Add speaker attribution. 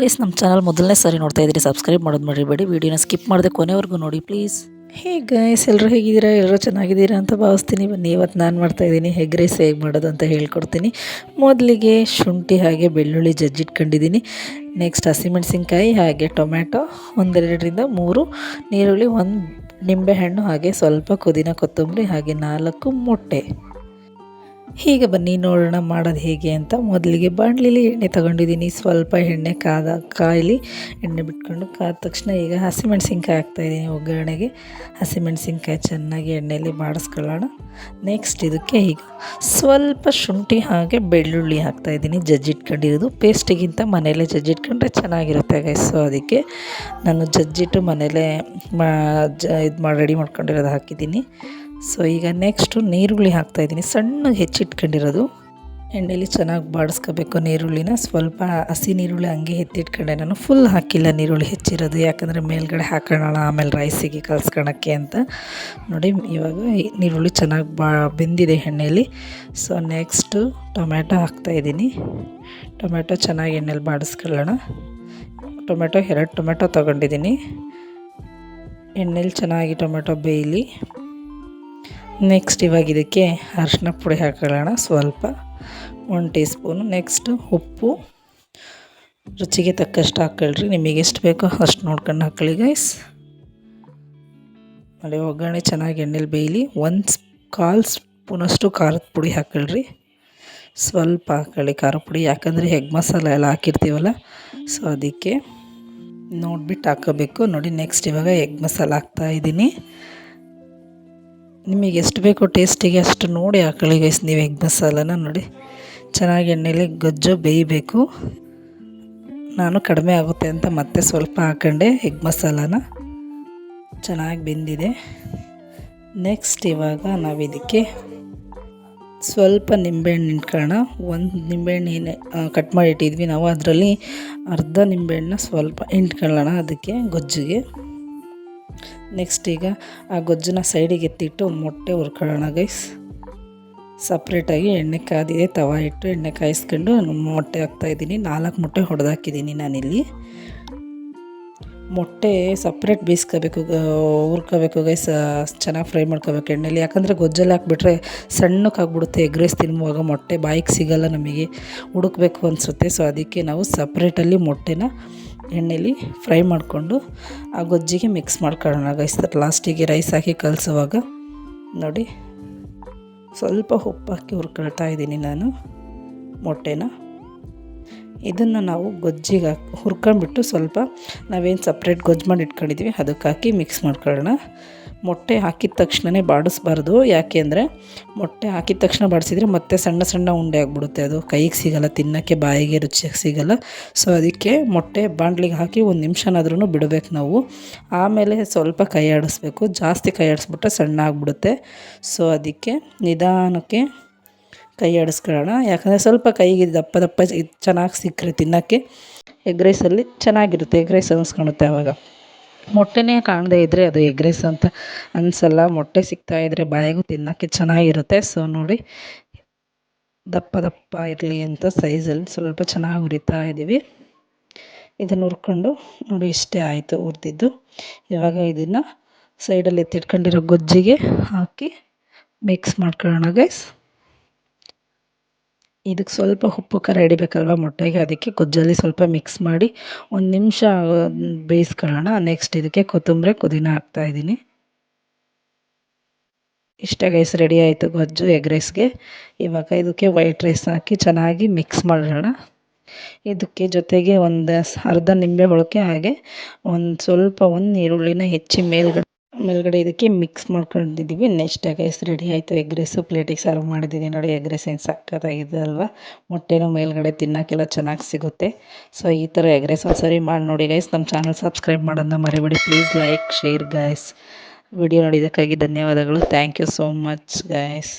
Speaker 1: Guys ನಮ್ಮ channel ಮೊದಲನೇ ಸಾರಿ ನೋಡ್ತಾ ಇದ್ದೀರಿ ಸಬ್ಸ್ಕ್ರೈಬ್ ಮಾಡೋದು ಮಾಡಿರಬೇಡಿ ವಿಡಿಯೋನ ಸ್ಕಿಪ್ ಮಾಡಿದೆ ಕೊನೆವರೆಗೂ ನೋಡಿ ಪ್ಲೀಸ್ ಹೇ ಗೈಸ್ ಎಲ್ಲರೂ ಹೇಗಿದ್ದೀರಾ? ಎಲ್ಲರೂ ಚೆನ್ನಾಗಿದ್ದೀರಾ ಅಂತ ಭಾವಿಸ್ತೀನಿ. ಬನ್ನಿ, ಇವತ್ತು ನಾನು ಮಾಡ್ತಾಯಿದ್ದೀನಿ ಹೆಗ್ ರೈಸ್ ಹೇಗೆ ಮಾಡೋದು ಅಂತ ಹೇಳ್ಕೊಡ್ತೀನಿ. ಮೊದಲಿಗೆ ಶುಂಠಿ ಹಾಗೆ ಬೆಳ್ಳುಳ್ಳಿ ಜಜ್ಜಿಟ್ಕೊಂಡಿದ್ದೀನಿ. ನೆಕ್ಸ್ಟ್ ಹಸಿಮೆಣಸಿನ್ಕಾಯಿ ಹಾಗೆ ಟೊಮ್ಯಾಟೊ ಒಂದೆರಡರಿಂದ ಮೂರು. ನೀರುಳ್ಳಿ ಒಂದು ನಿಂಬೆಹಣ್ಣು ಹಾಗೆ ಸ್ವಲ್ಪ ಪುದೀನ ಕೊತ್ತಂಬರಿ ಹಾಗೆ ನಾಲ್ಕು ಮೊಟ್ಟೆ. ಹೀಗೆ ಬನ್ನಿ, ನೋಡೋಣ ಮಾಡೋದು ಹೇಗೆ ಅಂತ. ಮೊದಲಿಗೆ ಬಾಣಲಿಲಿ ಎಣ್ಣೆ ತಗೊಂಡಿದ್ದೀನಿ. ಸ್ವಲ್ಪ ಎಣ್ಣೆ ಕಾದ ಕಾಯಿಲಿ ಎಣ್ಣೆ ಬಿಟ್ಕೊಂಡು ಕಾದ ತಕ್ಷಣ ಈಗ ಹಸಿಮೆಣ್ಸಿನ್ಕಾಯಿ ಹಾಕ್ತಾಯಿದ್ದೀನಿ ಒಗ್ಗರಣೆಗೆ. ಹಸಿಮೆಣ್ಸಿನ್ಕಾಯಿ ಚೆನ್ನಾಗಿ ಎಣ್ಣೆಯಲ್ಲಿ ಬಾಡಿಸ್ಕೊಳ್ಳೋಣ ನೆಕ್ಸ್ಟ್ ಇದಕ್ಕೆ ಈಗ ಸ್ವಲ್ಪ ಶುಂಠಿ ಹಾಗೆ ಬೆಳ್ಳುಳ್ಳಿ ಹಾಕ್ತಾಯಿದ್ದೀನಿ. ಜಜ್ಜಿಟ್ಕೊಂಡಿರೋದು. ಪೇಸ್ಟಿಗಿಂತ ಮನೆಯಲ್ಲೇ ಜಜ್ಜಿಟ್ಕೊಂಡ್ರೆ ಚೆನ್ನಾಗಿರುತ್ತೆ ಸೊ ಅದಕ್ಕೆ ನಾನು ಜಜ್ಜಿಟ್ಟು ಮನೆಯಲ್ಲೇ ಮಾ ಜ ಇದು ಮಾಡಿ ರೆಡಿ ಮಾಡ್ಕೊಂಡಿರೋದು ಹಾಕಿದ್ದೀನಿ. ಸೊ ಈಗ ನೆಕ್ಸ್ಟು ನೀರುಳ್ಳಿ ಹಾಕ್ತಾಯಿದ್ದೀನಿ ಸಣ್ಣಗೆ ಹೆಚ್ಚಿಟ್ಕೊಂಡಿರೋದು. ಎಣ್ಣೆಲಿ ಚೆನ್ನಾಗಿ ಬಾಡಿಸ್ಕೋಬೇಕು ನೀರುಳ್ಳಿನ. ಸ್ವಲ್ಪ ಹಸಿ ನೀರುಳ್ಳಿ ಹಂಗೆ ಎತ್ತಿಟ್ಕೊಂಡೆ ನಾನು. ಫುಲ್ ಹಾಕಿಲ್ಲ ನೀರುಳ್ಳಿ ಹೆಚ್ಚಿರೋದು. ಯಾಕಂದರೆ ಮೇಲ್ಗಡೆ ಹಾಕೋಣ ಆಮೇಲೆ ರೈಸಿಗೆ ಕಲ್ಸ್ಕೊಳಕ್ಕೆ ಅಂತ. ನೋಡಿ, ಇವಾಗ ನೀರುಳ್ಳಿ ಚೆನ್ನಾಗಿ ಬಾ, ಬೆಂದಿದೆ ಎಣ್ಣೆಯಲ್ಲಿ ಸೊ ನೆಕ್ಸ್ಟು ಟೊಮ್ಯಾಟೊ ಹಾಕ್ತಾಯಿದ್ದೀನಿ ಟೊಮ್ಯಾಟೊ ಚೆನ್ನಾಗಿ ಎಣ್ಣೆಲಿ ಬಾಡಿಸ್ಕೊಳ್ಳೋಣ. ಟೊಮೆಟೊ ಎರಡು ಟೊಮೆಟೊ ತೊಗೊಂಡಿದ್ದೀನಿ. ಎಣ್ಣೆಲಿ ಚೆನ್ನಾಗಿ ಟೊಮೆಟೊ ಬೇಯಲಿ. ನೆಕ್ಸ್ಟ್ ಇವಾಗ ಇದಕ್ಕೆ ಅರಿಶಿನ ಪುಡಿ ಹಾಕೊಳ್ಳೋಣ. ಸ್ವಲ್ಪ ಒನ್ ಟೀ ಸ್ಪೂನು ನೆಕ್ಸ್ಟು ಉಪ್ಪು. ರುಚಿಗೆ ತಕ್ಕಷ್ಟು ಹಾಕ್ಕೊಳ್ರಿ. ನಿಮಗೆ ಎಷ್ಟು ಬೇಕೋ ಅಷ್ಟು ನೋಡ್ಕೊಂಡು ಹಾಕ್ಕೊಳ್ಳಿ ಗೈಸ್ ಮಳೆ ಒಗ್ಗರಣೆ ಚೆನ್ನಾಗಿ ಎಣ್ಣೆಲಿ ಬೇಯಲಿ. ಒಂದು ಕಾಲು ಸ್ಪೂನಷ್ಟು ಖಾರದ ಪುಡಿ ಹಾಕ್ಕೊಳ್ರಿ. ಸ್ವಲ್ಪ ಹಾಕ್ಕೊಳ್ಳಿ ಖಾರ ಪುಡಿ. ಯಾಕಂದರೆ ಹೆಗ್ ಮಸಾಲ ಎಲ್ಲ ಹಾಕಿರ್ತೀವಲ್ಲ ಸೊ ಅದಕ್ಕೆ ನೋಡ್ಬಿಟ್ಟು ಹಾಕೋಬೇಕು ನೋಡಿ ನೆಕ್ಸ್ಟ್ ಇವಾಗ ಎಗ್ ಮಸಾಲ ಹಾಕ್ತಾಯಿದ್ದೀನಿ ನಿಮಗೆ ಎಷ್ಟು ಬೇಕೋ ಟೇಸ್ಟಿಗೆ ಅಷ್ಟು ನೋಡಿ ಹಾಕೊಳ್ಳಿ ಗೈಸ್ ನೀವು ಎಗ್ ಮಸಾಲನ ನೋಡಿ. ಚೆನ್ನಾಗಿ ಎಣ್ಣೆಲಿ ಗೊಜ್ಜು ಬೇಯಬೇಕು. ನಾನು ಕಡಿಮೆ ಆಗುತ್ತೆ ಅಂತ ಮತ್ತೆ ಸ್ವಲ್ಪ ಹಾಕೊಂಡೆ ಎಗ್ ಮಸಾಲಾನ. ಚೆನ್ನಾಗಿ ಬೆಂದಿದೆ. ನೆಕ್ಸ್ಟ್ ಇವಾಗ ನಾವು ಇದಕ್ಕೆ ಸ್ವಲ್ಪ ನಿಂಬೆಹಣ್ಣು ಇಟ್ಕೊಳ್ಳೋಣ ಒಂದು ನಿಂಬೆಹಣ್ಣು ಕಟ್ ಮಾಡಿ ಇಟ್ಟಿದ್ವಿ. ನಾವು ಅದರಲ್ಲಿ ಅರ್ಧ ನಿಂಬೆಹಣ್ಣು ಸ್ವಲ್ಪ ಇಂಟ್ಕೊಳ್ಳೋಣ ಅದಕ್ಕೆ ಗೊಜ್ಜಿಗೆ. ನೆಕ್ಸ್ಟ್ ಈಗ ಆ ಗೊಜ್ಜನ್ನ ಸೈಡಿಗೆ ಎತ್ತಿಟ್ಟು ಮೊಟ್ಟೆ ಹುರ್ಕೊಳ್ಳೋಣ ಗೈಸ್ ಸಪ್ರೇಟಾಗಿ ಎಣ್ಣೆ ಕಾದಿದೆ, ತವ ಇಟ್ಟು ಎಣ್ಣೆ ಕಾಯಿಸ್ಕೊಂಡು ಮೊಟ್ಟೆ ಹಾಕ್ತಾಯಿದ್ದೀನಿ ನಾಲ್ಕು ಮೊಟ್ಟೆ ಹೊಡೆದಾಕಿದ್ದೀನಿ ನಾನಿಲ್ಲಿ. ಮೊಟ್ಟೆ ಸಪ್ರೇಟ್ ಬೇಯಿಸ್ಕೋಬೇಕು ಹುರ್ಕೋಬೇಕು ಗೈಸ್ ಚೆನ್ನಾಗಿ ಫ್ರೈ ಮಾಡ್ಕೋಬೇಕು ಎಣ್ಣೆಲಿ. ಯಾಕಂದರೆ ಗೊಜ್ಜಲ್ಲಿ ಹಾಕ್ಬಿಟ್ರೆ ಸಣ್ಣಕ್ಕಾಗ್ಬಿಡುತ್ತೆ ಎಗ್ ರೈಸ್ ತಿನ್ನುವಾಗ ಮೊಟ್ಟೆ ಬಾಯಿಗೆ ಸಿಗೋಲ್ಲ ನಮಗೆ. ಹುಡುಕ್ಬೇಕು ಅನಿಸುತ್ತೆ. ಸೊ ಅದಕ್ಕೆ ನಾವು ಸಪ್ರೇಟಲ್ಲಿ ಮೊಟ್ಟೆನ ಎಣ್ಣೆಲಿ ಫ್ರೈ ಮಾಡಿಕೊಂಡು ಆ ಗೊಜ್ಜಿಗೆ ಮಿಕ್ಸ್ ಮಾಡ್ಕೊಳ್ಳೋಣ. ಗೈಸ್ ಲಾಸ್ಟಿಗೆ ರೈಸ್ ಹಾಕಿ ಕಲಿಸುವಾಗ ನೋಡಿ, ಸ್ವಲ್ಪ ಉಪ್ಪು ಹಾಕಿ ಹುರ್ಕೊಳ್ತಾ ಇದ್ದೀನಿ ನಾನು ಮೊಟ್ಟೆನ. ಇದನ್ನು ನಾವು ಗೊಜ್ಜಿಗೆ ಹಾಕಿ ಹುರ್ಕೊಂಬಿಟ್ಟು ಸ್ವಲ್ಪ ನಾವೇನು ಸಪ್ರೇಟ್ ಗೊಜ್ಜು ಮಾಡಿ ಇಟ್ಕೊಂಡಿದ್ದೀವಿ ಅದಕ್ಕೆ ಹಾಕಿ ಮಿಕ್ಸ್ ಮಾಡ್ಕೊಳ್ಳೋಣ. ಮೊಟ್ಟೆ ಹಾಕಿದ ತಕ್ಷಣವೇ ಬಾಡಿಸ್ಬಾರ್ದು. ಯಾಕೆ ಅಂದರೆ ಮೊಟ್ಟೆ ಹಾಕಿದ ತಕ್ಷಣ ಬಾಡಿಸಿದ್ರೆ ಮತ್ತೆ ಸಣ್ಣ ಸಣ್ಣ ಉಂಡೆ ಆಗಿಬಿಡುತ್ತೆ ಅದು. ಕೈಗೆ ಸಿಗಲ್ಲ, ತಿನ್ನೋಕ್ಕೆ ಬಾಯಿಗೆ ರುಚಿಯಾಗಿ ಸಿಗಲ್ಲ. ಸೊ ಅದಕ್ಕೆ ಮೊಟ್ಟೆ ಬಾಂಡ್ಲಿಗೆ ಹಾಕಿ ಒಂದು ನಿಮಿಷನಾದ್ರೂ ಬಿಡಬೇಕು ನಾವು. ಆಮೇಲೆ ಸ್ವಲ್ಪ ಕೈ ಆಡಿಸ್ಬೇಕು. ಜಾಸ್ತಿ ಕೈ ಆಡಿಸ್ಬಿಟ್ರೆ ಸಣ್ಣ ಆಗಿಬಿಡುತ್ತೆ. ಸೊ ಅದಕ್ಕೆ ನಿಧಾನಕ್ಕೆ ಕೈ ಆಡಿಸ್ಕೊಳ್ಳೋಣ. ಯಾಕಂದರೆ ಸ್ವಲ್ಪ ಕೈಗೆ ದಪ್ಪ ದಪ್ಪ ಚೆನ್ನಾಗಿ ಸಿಕ್ಕರೆ ತಿನ್ನೋಕ್ಕೆ ಎಗ್ ರೈಸಲ್ಲಿ ಚೆನ್ನಾಗಿರುತ್ತೆ. ಎಗ್ ರೈಸ್ ಅನ್ನಿಸ್ಕೊಳುತ್ತೆ ಆವಾಗ ಮೊಟ್ಟೆನೇ ಕಾಣದೇ ಇದ್ದರೆ ಅದು ಎಗ್ ರೈಸ್ ಅಂತ ಅನ್ಸಲ್ಲ. ಮೊಟ್ಟೆ ಸಿಗ್ತಾಯಿದ್ರೆ ಬಾಯಿಗೂ ತಿನ್ನೋಕ್ಕೆ ಚೆನ್ನಾಗಿರುತ್ತೆ. ಸೊ ನೋಡಿ, ದಪ್ಪ ದಪ್ಪ ಇರಲಿ ಅಂತ ಸೈಜಲ್ಲಿ ಸ್ವಲ್ಪ ಚೆನ್ನಾಗಿ ಹುರಿತಾ ಇದ್ದೀವಿ ಇದನ್ನು ಹುರ್ಕೊಂಡು ನೋಡಿ, ಇಷ್ಟೇ ಆಯಿತು ಹುರಿದಿದ್ದು. ಇವಾಗ ಇದನ್ನು ಸೈಡಲ್ಲಿ ಎತ್ತಿಟ್ಕೊಂಡಿರೋ ಗೊಜ್ಜಿಗೆ ಹಾಕಿ ಮಿಕ್ಸ್ ಮಾಡ್ಕೊಳ್ಳೋಣ ಗೈಸ್ ಇದಕ್ಕೆ ಸ್ವಲ್ಪ ಉಪ್ಪು, ಖಾರ ಹಿಡಿಬೇಕಲ್ವ ಮೊಟ್ಟೆಗೆ? ಅದಕ್ಕೆ ಗೊಜ್ಜಲ್ಲಿ ಸ್ವಲ್ಪ ಮಿಕ್ಸ್ ಮಾಡಿ ಒಂದು ನಿಮಿಷ ಬೇಯಿಸ್ಕೊಳ್ಳೋಣ. ನೆಕ್ಸ್ಟ್ ಇದಕ್ಕೆ ಕೊತ್ತಂಬರಿ, ಪುದೀನ ಹಾಕ್ತಾಯಿದ್ದೀನಿ ಇಷ್ಟ ಗೈಸ್ ರೆಡಿ ಆಯಿತು ಗೊಜ್ಜು ಎಗ್ ರೈಸ್ಗೆ ಇವಾಗ ಇದಕ್ಕೆ ವೈಟ್ ರೈಸ್ ಹಾಕಿ ಚೆನ್ನಾಗಿ ಮಿಕ್ಸ್ ಮಾಡೋಣ. ಇದಕ್ಕೆ ಜೊತೆಗೆ ಒಂದು ಅರ್ಧ ನಿಂಬೆ ಬಳಕೆ ಹಾಗೆ ಒಂದು ಸ್ವಲ್ಪ, ಒಂದು ಈರುಳ್ಳಿನ ಹೆಚ್ಚಿ ಮೇಲ್ಗಡೆ ಮೇಲ್ಗಡೆ ಇದಕ್ಕೆ ಮಿಕ್ಸ್ ಮಾಡ್ಕೊಂಡಿದ್ದೀವಿ. ನೆಕ್ಸ್ಟ್ ಗೈಸ್ ರೆಡಿ ಆಯಿತು. ಎಗ್ ರೈಸು ಪ್ಲೇಟಿಗೆ ಸರ್ವ್ ಮಾಡಿದ್ದೀನಿ ನೋಡಿ ಎಗ್ ರೈಸ್ ಏನು ಸಕ್ಕತ್ತಾಗಿದೆ ಅಲ್ವಾ? ಮೊಟ್ಟೆನೂ ಮೇಲ್ಗಡೆ ತಿನ್ನೋಕ್ಕೆಲ್ಲ ಚೆನ್ನಾಗಿ ಸಿಗುತ್ತೆ. ಸೊ ಈ ಥರ ಎಗ್ ರೈಸ್ ಒಂದ್ಸರಿ ಮಾಡಿ ನೋಡಿ ಗೈಸ್ ನಮ್ಮ ಚಾನಲ್ ಸಬ್ಸ್ಕ್ರೈಬ್ ಮಾಡೋದನ್ನ ಮರಿಬೇಡಿ. Please like share guys video ನೋಡಿದ್ದಕ್ಕಾಗಿ ಧನ್ಯವಾದಗಳು. Thank you so much guys